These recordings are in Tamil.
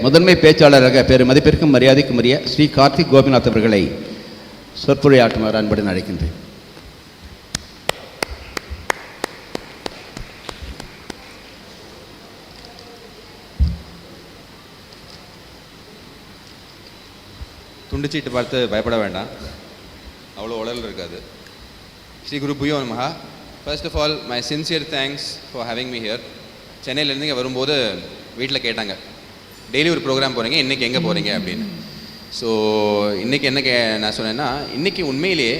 முதன்மை பேச்சாளராக பெரு மதிப்பிற்கும் மரியாதைக்கும் உரிய ஸ்ரீ கார்த்திக் கோபிநாத் அவர்களை சொற்பொழியாற்றுமாறு அன்புடன் அழைக்கின்றேன். துண்டுச்சீட்டு பார்த்து பயப்பட வேண்டாம். அவ்வளோ உடல் இருக்காது. ஸ்ரீ குரு புயோ மகா first of all my sincere thanks for having me here சென்னையிலேருந்து இங்கே வரும்போது வீட்டில் கேட்டாங்க. டெய்லி ஒரு ப்ரோக்ராம் போகிறீங்க இன்றைக்கி எங்கே போகிறீங்க அப்படின்னு. ஸோ இன்றைக்கி என்ன கே நான் சொன்னேன்னா இன்றைக்கி உண்மையிலேயே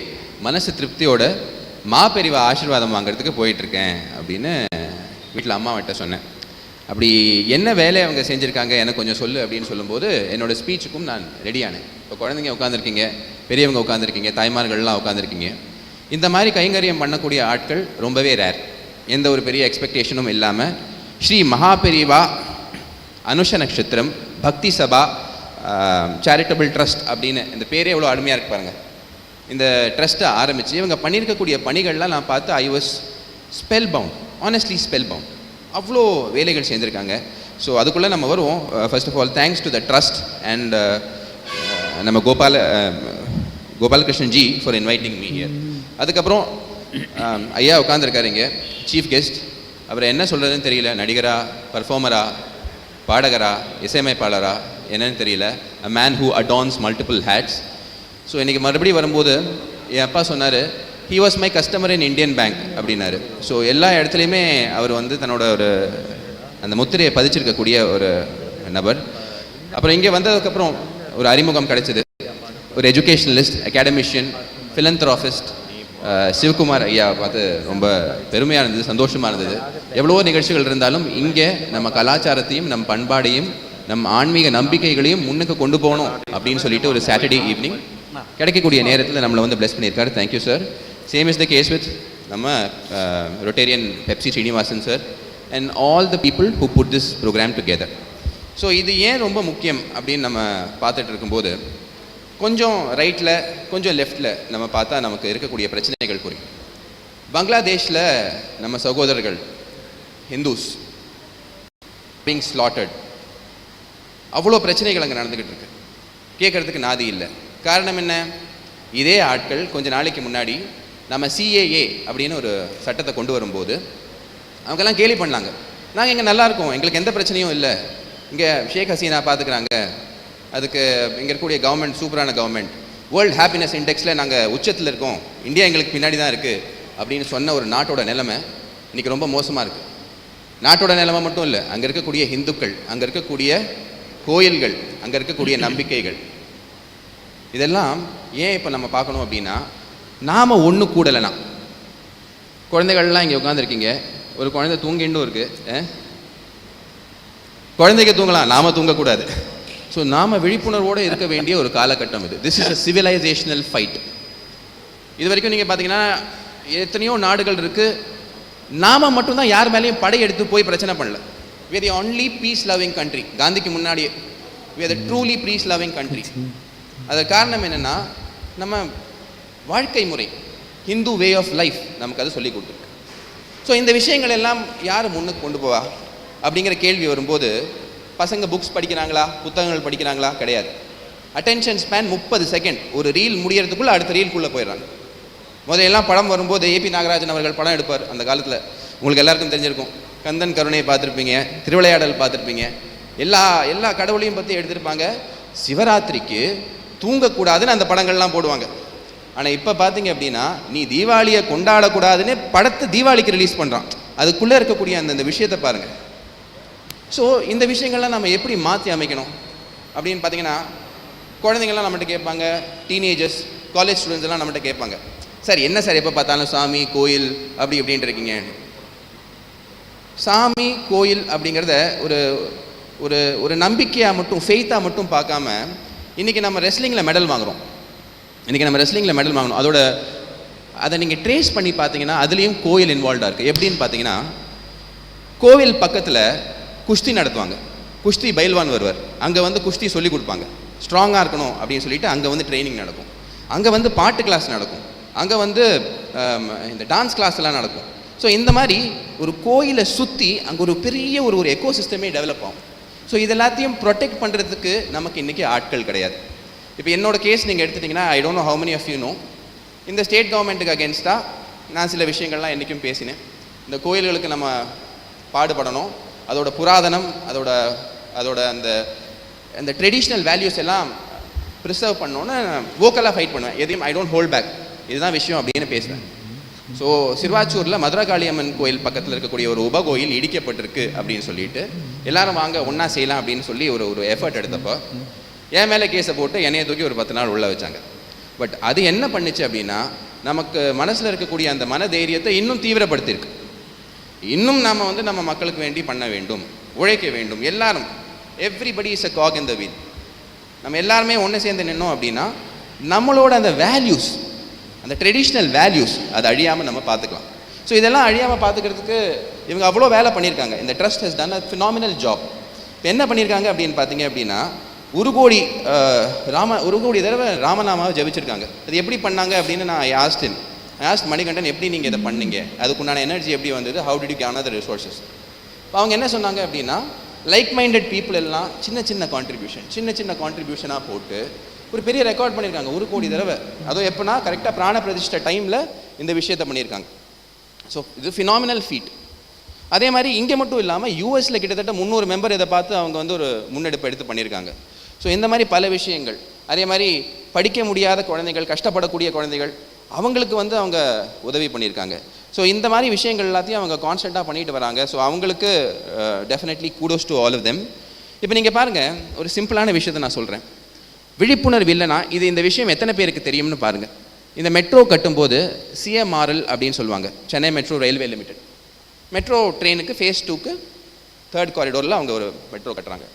மனசு திருப்தியோட மாப்பெரிவா ஆசீர்வாதம் வாங்குறதுக்கு போயிட்டுருக்கேன் அப்படின்னு வீட்டில் அம்மாவிட்ட சொன்னேன். அப்படி என்ன வேலை அவங்க செஞ்சுருக்காங்க எனக்கு கொஞ்சம் சொல்லு அப்படின்னு சொல்லும்போது என்னோட ஸ்பீச்சுக்கும் நான் ரெடியானேன் இப்போ குழந்தைங்க உட்காந்துருக்கீங்க பெரியவங்க உட்காந்துருக்கீங்க தாய்மார்கள்லாம் உட்காந்துருக்கீங்க இந்த மாதிரி கைங்கரியம் பண்ணக்கூடிய ஆட்கள் ரொம்பவே ரேர் எந்த ஒரு பெரிய எக்ஸ்பெக்டேஷனும் இல்லாமல் ஸ்ரீ மகாபெரிவா அனுஷ நட்சத்திரம் பக்தி சபா சேரிட்டபிள் ட்ரஸ்ட் அப்படின்னு இந்த பேரே எவ்வளோ அருமையாக இருக்கு பாருங்கள் இந்த ட்ரஸ்ட்டை ஆரம்பித்து இவங்க பண்ணியிருக்கக்கூடிய பணிகள்லாம் நான் பார்த்து I was spellbound honestly spellbound அவ்வளோ வேலைகள் சேர்ந்துருக்காங்க ஸோ அதுக்குள்ளே நம்ம வருவோம். First of all thanks to the trust and நம்ம Gopala Gopalakrishnan ji for inviting me here அதுக்கப்புறம் ஐயா உட்காந்துருக்காரு இங்கே சீஃப் கெஸ்ட் அவரை என்ன சொல்கிறதுன்னு தெரியல நடிகரா பர்ஃபார்மரா பாடகரா இசையமைப்பாளரா என்னன்னு தெரியல. A man who adorns multiple hats so இன்றைக்கி மறுபடியும் வரும்போது என் அப்பா சொன்னார் he was my customer in Indian Bank அப்படின்னாரு. ஸோ எல்லா இடத்துலையுமே அவர் வந்து தன்னோட ஒரு அந்த முத்திரையை பதிச்சிருக்கக்கூடிய ஒரு நபர். அப்புறம் இங்கே வந்ததுக்கப்புறம் ஒரு அறிமுகம் கிடைச்சது. ஒரு எஜுகேஷனலிஸ்ட் அகாடமிஷியன் ஃபிலந்த்ராஃபிஸ்ட் சிவகுமார் ஐயா பார்த்து ரொம்ப பெருமையாக இருந்தது சந்தோஷமாக இருந்தது. எவ்வளவோ நிகழ்ச்சிகள் இருந்தாலும் இங்கே நம்ம கலாச்சாரத்தையும் நம் பண்பாடையும் நம் ஆன்மீக நம்பிக்கைகளையும் முன்னுக்கு கொண்டு போகணும் அப்படின்னு சொல்லிட்டு ஒரு சாட்டர்டே ஈவினிங் கிடைக்கக்கூடிய நேரத்தில் நம்மளை வந்து பிளஸ் பண்ணியிருக்காரு. Thank you sir same is the case with நம்ம Rotarian Pepsi Srinivasan sir and all the people who put this programme together so இது ஏன் ரொம்ப முக்கியம் அப்படின்னு நம்ம பார்த்துட்டு இருக்கும்போது கொஞ்சம் ரைட்டில் கொஞ்சம் லெஃப்டில் நம்ம பார்த்தா நமக்கு இருக்கக்கூடிய பிரச்சனைகள் புரியும். பங்களாதேஷில் நம்ம சகோதரர்கள் ஹிந்துஸ் பீங் ஸ்லாட்டட் அவ்வளோ பிரச்சனைகள் அங்கே நடந்துக்கிட்டு இருக்கு. கேட்குறதுக்கு நாதி இல்லை. காரணம் என்ன? இதே ஆட்கள் கொஞ்ச நாளைக்கு முன்னாடி நம்ம சிஏஏ அப்படின்னு ஒரு சட்டத்தை கொண்டு வரும்போது அவங்கெல்லாம் கேலி பண்ணாங்க. நாங்கள் இங்கே நல்லா இருக்கோம். எங்களுக்கு எந்த பிரச்சனையும் இல்லை. இங்கே ஷேக் ஹசீனா பார்த்துக்கிறாங்க அதுக்கு இங்கே இருக்கக்கூடிய கவர்மெண்ட் சூப்பரான கவர்மெண்ட் வேர்ல்ட் ஹாப்பினஸ் இண்டெக்ஸில் நாங்கள் உச்சத்தில் இருக்கோம். இந்தியா எங்களுக்கு பின்னாடி தான் இருக்குது அப்படின்னு சொன்ன ஒரு நாட்டோட நிலைமை இன்றைக்கி ரொம்ப மோசமாக இருக்குது நாட்டோட நிலைமை மட்டும் இல்லை அங்கே இருக்கக்கூடிய இந்துக்கள் அங்கே இருக்கக்கூடிய கோயில்கள் அங்கே இருக்கக்கூடிய நம்பிக்கைகள். இதெல்லாம் ஏன் இப்போ நம்ம பார்க்கணும் அப்படின்னா நாம் ஒன்று கூடலைனா. குழந்தைகள்லாம் இங்கே உட்காந்துருக்கீங்க ஒரு குழந்தை தூங்கிண்டும் இருக்கு அஹ்? குழந்தைங்க தூங்கலாம் நாம தூங்கக்கூடாது. ஸோ நாம் விழிப்புணர்வோடு இருக்க வேண்டிய ஒரு காலகட்டம் இது. This is a civilisational fight இது வரைக்கும் நீங்கள் பார்த்தீங்கன்னா எத்தனையோ நாடுகள் இருக்குது நாம் மட்டும்தான் யார் மேலேயும் படை எடுத்து போய் பிரச்சனை பண்ணல. We are only peace loving country காந்திக்கு முன்னாடியே. We are truly peace loving country அதற்கு காரணம் என்னென்னா நம்ம வாழ்க்கை முறை. ஹிந்து வே ஆஃப் லைஃப் நமக்கு அது சொல்லி கொடுத்துருக்கு. ஸோ இந்த விஷயங்கள் எல்லாம் யார் முன்னுக்கு கொண்டு போவா? அப்படிங்கிற கேள்வி வரும்போது பசங்க புக்ஸ் படிக்கிறாங்களா? புத்தகங்கள் படிக்கிறாங்களா? கிடையாது. அட்டென்ஷன் ஸ்பேன் முப்பது செகண்ட் ஒரு ரீல் முடியறதுக்குள்ளே அடுத்த ரீல்குள்ளே போயிடுறாங்க. முதலெல்லாம் படம் வரும்போது ஏபி நாகராஜன் அவர்கள் படம் எடுப்பார் அந்த காலத்தில். உங்களுக்கு எல்லாருக்கும் தெரிஞ்சிருக்கும். கந்தன் கருணையை பார்த்துருப்பீங்க திருவிளையாடல் பார்த்துருப்பீங்க. எல்லா எல்லா கடவுளையும் பற்றி எடுத்திருப்பாங்க. சிவராத்திரிக்கு தூங்கக்கூடாதுன்னு அந்த படங்கள்லாம் போடுவாங்க. ஆனால் இப்போ பார்த்தீங்க அப்படின்னா நீ தீபாவளியை கொண்டாடக்கூடாதுன்னு படத்தை தீபாவளிக்கு ரிலீஸ் பண்ணுறான் அதுக்குள்ளே இருக்கக்கூடிய அந்த விஷயத்தை பாருங்கள் ஸோ இந்த விஷயங்கள்லாம் நம்ம எப்படி மாற்றி அமைக்கணும்? அப்படின்னு பார்த்தீங்கன்னா குழந்தைங்கள்லாம் நம்மகிட்ட கேட்பாங்க டீனேஜர்ஸ் காலேஜ் ஸ்டூடெண்ட்ஸ் எல்லாம் நம்மகிட்ட கேட்பாங்க. சார் என்ன சார் எப்போ பார்த்தாலும் சாமி கோயில் அப்படி இப்படின்ட்டு இருக்கீங்க? சாமி கோயில் அப்படிங்கிறத ஒரு ஒரு ஒரு நம்பிக்கையாக மட்டும் ஃபெய்த்தாக மட்டும் பார்க்காம இன்றைக்கி நம்ம ரெஸ்லிங்கில் மெடல் வாங்குறோம். இன்றைக்கி நம்ம ரெஸ்லிங்கில் மெடல் வாங்கணும். அதோட அதை நீங்கள் ட்ரேஸ் பண்ணி பார்த்தீங்கன்னா அதுலேயும் கோயில் இன்வால்வ்டாக இருக்குது எப்படின்னு பார்த்தீங்கன்னா கோவில் பக்கத்தில் குஸ்தி நடத்துவாங்க. குஸ்தி பைல்வான் வருவார். அங்கே வந்து குஸ்தி சொல்லிக் கொடுப்பாங்க. ஸ்ட்ராங்காக இருக்கணும் அப்படின்னு சொல்லிட்டு அங்கே வந்து ட்ரைனிங் நடக்கும். அங்கே வந்து பாட்டு கிளாஸ் நடக்கும். அங்கே வந்து இந்த டான்ஸ் கிளாஸ்லாம் நடக்கும். ஸோ இந்த மாதிரி ஒரு கோயிலை சுற்றி அங்கே ஒரு பெரிய ஒரு ஒரு எக்கோ சிஸ்டமே டெவலப் ஆகும். ஸோ இது எல்லாத்தையும் ப்ரொடெக்ட் பண்ணுறதுக்கு நமக்கு இன்றைக்கி ஆட்கள் கிடையாது. இப்போ என்னோட கேஸ் நீங்கள் எடுத்துட்டிங்கன்னா I don't know how many of you know இந்த ஸ்டேட் கவர்மெண்ட்டுக்கு அகேன்ஸ்டாக நான் சில விஷயங்கள்லாம் என்றைக்கும் பேசினேன். இந்த கோயில்களுக்கு நம்ம பாடுபடணும். அதோட புராதனம் அதோட அதோட அந்த அந்த ட்ரெடிஷ்னல் வேல்யூஸ் எல்லாம் ப்ரிசர்வ் பண்ணோன்னு வோக்கலாக ஃபைட் பண்ணுவேன். எதையும் ஐ டோன்ட் ஹோல்ட் பேக் இதுதான் விஷயம் அப்படின்னு பேசுவேன். ஸோ சிறுவாச்சூரில் மதுரகாளியம்மன் கோயில் பக்கத்தில் இருக்கக்கூடிய ஒரு உபகோயில் இடிக்கப்பட்டிருக்கு அப்படின்னு சொல்லிட்டு எல்லாரும் வாங்க ஒன்றா செய்யலாம் அப்படின்னு சொல்லி ஒரு ஒரு எஃபர்ட் எடுத்தப்போ என் மேலே கேஸை போட்டு என்னைய தூக்கி ஒரு பத்து நாள் உள்ளே வச்சாங்க. பட் அது என்ன பண்ணுச்சு அப்படின்னா நமக்கு மனசில் இருக்கக்கூடிய அந்த மன தைரியத்தை இன்னும் தீவிரப்படுத்தியிருக்கு. இன்னும் நாம் வந்து நம்ம மக்களுக்கு வேண்டி பண்ண வேண்டும் உழைக்க வேண்டும். எல்லாரும் everybody is a cog in the wheel நம்ம எல்லாருமே ஒன்று சேர்ந்து நின்னோம் அப்படின்னா நம்மளோட அந்த வேல்யூஸ் அந்த ட்ரெடிஷ்னல் வேல்யூஸ் அதை அழியாமல் நம்ம பார்த்துக்கலாம். ஸோ இதெல்லாம் அழியாமல் பார்த்துக்கிறதுக்கு இவங்க அவ்வளோ வேலை பண்ணியிருக்காங்க. இந்த trust has done a phenomenal job இப்போ என்ன பண்ணியிருக்காங்க அப்படின்னு பார்த்தீங்க அப்படின்னா ஒரு கோடி ராம ஒரு கோடி தடவை ராமநாமாவை ஜெபிச்சிருக்காங்க. அது எப்படி பண்ணாங்க அப்படின்னு நான் ஆஸ்டின் ஆஸ்க் மணிகண்டன் எப்படி நீங்கள் இதை பண்ணீங்க? அதுக்குண்டான எனர்ஜி எப்படி வந்தது? How did you can the resources இப்போ அவங்க என்ன சொன்னாங்க அப்படின்னா லைக் மைண்டட் பீப்புள் எல்லாம் சின்ன சின்ன கான்ட்ரிபியூஷன் சின்ன சின்ன கான்ட்ரிபியூஷனாக போட்டு ஒரு பெரிய ரெக்கார்ட் பண்ணியிருக்காங்க ஒரு கோடி தடவை. அதுவும் எப்போனா கரெக்டாக பிராண பிரதிஷ்ட டைமில் இந்த விஷயத்தை பண்ணியிருக்காங்க ஸோ இது ஃபினாமினல் ஃபீட் அதே மாதிரி இங்கே மட்டும் இல்லாமல் யூஎஸில் கிட்டத்தட்ட முந்நூறு மெம்பர் இதை பார்த்து அவங்க வந்து ஒரு முன்னெடுப்பு எடுத்து பண்ணியிருக்காங்க ஸோ இந்த மாதிரி பல விஷயங்கள். அதே மாதிரி படிக்க முடியாத குழந்தைகள் கஷ்டப்படக்கூடிய குழந்தைகள் அவங்களுக்கு வந்து அவங்க உதவி பண்ணியிருக்காங்க. ஸோ இந்த மாதிரி விஷயங்கள் எல்லாத்தையும் அவங்க கான்ஸ்டண்ட்டாக பண்ணிட்டு வராங்க. ஸோ அவங்களுக்கு definitely kudos to all of them இப்போ நீங்கள் பாருங்கள் ஒரு சிம்பிளான விஷயத்தை நான் சொல்கிறேன் விழிப்புணர்வு இல்லைன்னா இது இந்த விஷயம் எத்தனை பேருக்கு தெரியும்னு பாருங்கள் இந்த மெட்ரோ கட்டும்போது சிஎம்ஆர்எல் அப்படின்னு சொல்லுவாங்க. Chennai metro railway limited metro ட்ரெயினுக்கு ஃபேஸ் டூக்கு தேர்ட் காரிடோரில் அவங்க ஒரு மெட்ரோ கட்டுறாங்க.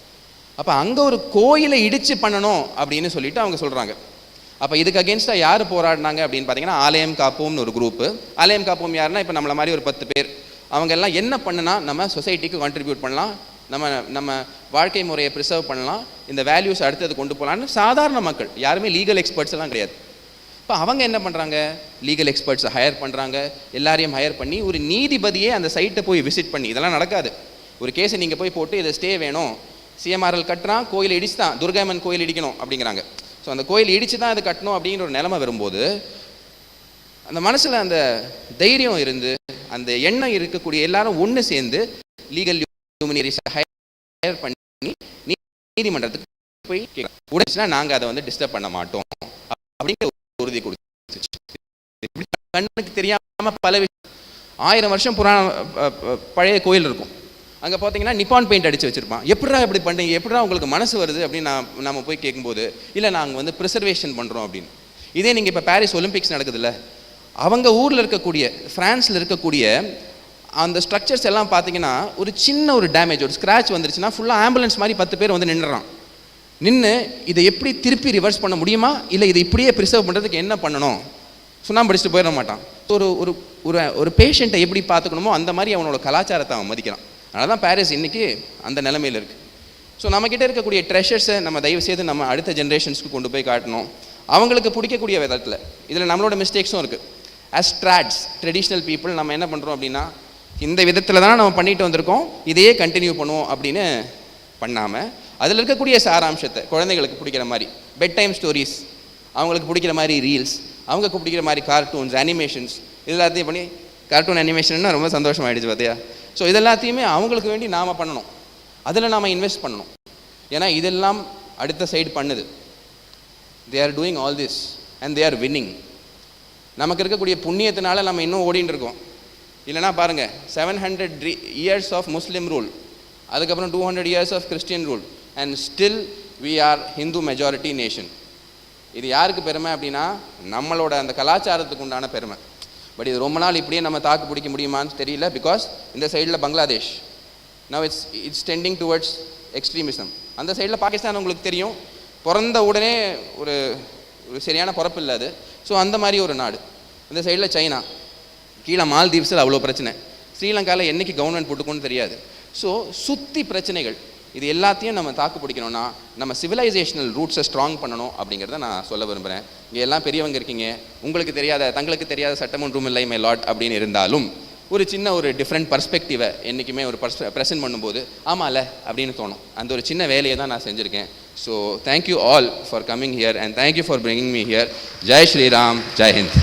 அப்போ அங்கே ஒரு கோயிலை இடித்து பண்ணணும் அப்படின்னு சொல்லிட்டு அவங்க சொல்கிறாங்க அப்போ இதுக்கு அகேன்ஸ்டாக யார் போராடினாங்க அப்படின்னு பார்த்தீங்கன்னா ஆலயம் காப்போம்னு ஒரு குரூப்பு ஆலயம் காப்போம் யாருன்னா இப்போ நம்மளை மாதிரி ஒரு பத்து பேர். அவங்க எல்லாம் என்ன பண்ணுனா நம்ம சொசைட்டிக்கு கான்ட்ரிபியூட் பண்ணலாம். நம்ம நம்ம வாழ்க்கை முறையை ப்ரிசர்வ் பண்ணலாம். இந்த வேல்யூஸ் அடுத்தது கொண்டு போகலான்னு சாதாரண மக்கள். யாருமே லீகல் எக்ஸ்பர்ட்ஸ் எல்லாம் கிடையாது. இப்போ அவங்க என்ன பண்ணுறாங்க லீகல் எக்ஸ்பர்ட்ஸை ஹையர் பண்ணுறாங்க எல்லாரையும் ஹையர் பண்ணி ஒரு நீதிபதியே அந்த சைட்டை போய் விசிட் பண்ணி. இதெல்லாம் நடக்காது. ஒரு கேஸை நீங்கள் போய் போட்டு இதை ஸ்டே வேணும். சிஎம்ஆர்எல் கட்டுறான் கோயில் இடிச்சு தான் துர்காமன் கோயில் இடிக்கணும் அப்படிங்கிறாங்க. ஸோ அந்த கோயில் இடித்து தான் அது கட்டணும் அப்படிங்கிற ஒரு நிலைமை வரும்போது அந்த மனசில் அந்த தைரியம் இருந்து அந்த எண்ணம் இருக்கக்கூடிய எல்லாரும் ஒன்று சேர்ந்து லீகல் யூமினரிஸ் ஹையர் பண்ணி நீ- நீதிமன்றத்துக்கு போய் கேட்கலாம். நாங்கள் அதை வந்து டிஸ்டர்ப் பண்ண மாட்டோம். அப்படிங்கிற ஒரு உறுதி கொடுத்துச்சு. கண்ணுக்கு தெரியாமல் பல விஷயம். ஆயிரம் வருஷம் புராண பழைய கோயில் இருக்கும். அங்கே பார்த்தீங்கன்னா நிப்பான் பெயிண்ட் அடிச்சு வச்சிருப்பான். எப்படா இப்படி பண்ணுறீங்க எப்படிடா உங்களுக்கு மனசு வருது? அப்படின்னு நான் நம்ம போய் கேட்கும்போது இல்லை நாங்கள் வந்து ப்ரிசர்வேஷன் பண்ணுறோம் அப்படின்னு. இதே நீங்கள் இப்போ பாரிஸ் ஒலிம்பிக்ஸ் நடக்குதுல்ல அவங்க ஊரில் இருக்கக்கூடிய ஃப்ரான்ஸில் இருக்கக்கூடிய அந்த ஸ்ட்ரக்சர்ஸ் எல்லாம் பார்த்தீங்கன்னா ஒரு சின்ன ஒரு டேமேஜ் ஒரு ஸ்க்ராட்ச் வந்துருச்சுன்னா ஃபுல்லாக ஆம்புலன்ஸ் மாதிரி பத்து பேர் வந்து நின்றுறான் நின்று இதை எப்படி திருப்பி ரிவர்ஸ் பண்ண முடியுமா? இல்லை இதை இப்படியே ப்ரிசர்வ் பண்ணுறதுக்கு என்ன பண்ணணும்? சுண்ணாம்பு படிச்சுட்டு போயிட மாட்டான். ஒரு ஒரு ஒரு ஒரு பேஷண்ட்டை எப்படி பார்த்துக்கணுமோ அந்த மாதிரி அவனோட கலாச்சாரத்தை அவன் மதிக்கிறான். அதனால தான் பாரிஸ் இன்றைக்கி அந்த நிலமையில் இருக்குது ஸோ நம்மக்கிட்ட இருக்கக்கூடிய ட்ரெஷர்ஸை நம்ம தயவு செய்து நம்ம அடுத்த ஜென்ரேஷன்ஸ்க்கு கொண்டு போய் காட்டணும். அவங்களுக்கு பிடிக்கக்கூடிய விதத்தில் இதில் நம்மளோட மிஸ்டேக்ஸும் இருக்குது அஸ் ட்ராட்ஸ் ட்ரெடிஷ்னல் பீப்புள் நம்ம என்ன பண்ணுறோம் அப்படின்னா இந்த விதத்தில் தான் நம்ம பண்ணிட்டு வந்திருக்கோம் இதையே கண்டினியூ பண்ணுவோம் அப்படின்னு பண்ணாமல் அதில் இருக்கக்கூடிய சாராம்சத்தை குழந்தைகளுக்கு பிடிக்கிற மாதிரி பெட் டைம் ஸ்டோரிஸ் அவங்களுக்கு பிடிக்கிற மாதிரி ரீல்ஸ் அவங்களுக்கு பிடிக்கிற மாதிரி கார்ட்டூன்ஸ் அனிமேஷன்ஸ் இது எல்லாத்தையும் பண்ணி கார்ட்டூன் அனிமேஷன்னா ரொம்ப சந்தோஷமாயிடுச்சு பார்த்தியா ஸோ இதெல்லாத்தையுமே அவங்களுக்கு வேண்டி நாம் பண்ணணும். அதில் நாம் இன்வெஸ்ட் பண்ணணும். ஏன்னா இதெல்லாம் அடுத்த சைடு பண்ணுது. They are doing all this and they are winning நமக்கு இருக்கக்கூடிய புண்ணியத்தினால நம்ம இன்னும் ஓடிட்டு இருக்கோம். இல்லைனா பாருங்கள் seven hundred years of Muslim rule அதுக்கப்புறம் two hundred years of Christian rule and still we are Hindu majority nation இது யாருக்கு பெருமை அப்படின்னா நம்மளோட அந்த கலாச்சாரத்துக்கு உண்டான பெருமை. பட் இது ரொம்ப நாள் இப்படியே நம்ம தாக்கு பிடிக்க முடியுமான்னு தெரியல பிகாஸ் இந்த சைடில் Bangladesh. Now it's it's tending towards extremism அந்த சைடில் பாகிஸ்தான் உங்களுக்கு தெரியும். பிறந்த உடனே ஒரு ஒரு சரியான பிறப்பு இல்லை அது. ஸோ அந்த மாதிரி ஒரு நாடு. இந்த சைடில் சைனா. கீழே மால்தீவ்ஸில் அவ்வளோ பிரச்சனை. ஸ்ரீலங்காவில் என்னைக்கு கவர்மெண்ட் போட்டுக்கோன்னு தெரியாது. ஸோ சுற்றி பிரச்சனைகள். இது எல்லாத்தையும் நம்ம தாக்கு பிடிக்கணும்னா நம்ம சிவிலைசேஷனல் ரூட்ஸை ஸ்ட்ராங் பண்ணணும் அப்படிங்கிறத நான் சொல்ல விரும்புகிறேன் இங்கே எல்லாம் பெரியவங்க இருக்கீங்க. உங்களுக்கு தெரியாத தங்களுக்கு தெரியாத சட்டமன்றும் இல்லை மை லாட் அப்படின்னு இருந்தாலும் ஒரு சின்ன ஒரு டிஃப்ரெண்ட் பர்ஸ்பெக்டிவை என்றைக்குமே ஒரு பர்ஸ் ப்ரெசென்ட் பண்ணும்போது ஆமாம்ல அப்படின்னு தோணும். அந்த ஒரு சின்ன வேலையை தான் நான் செஞ்சுருக்கேன். So thank you all for coming here and thank you for bringing me here Jai Shriram Jai Hind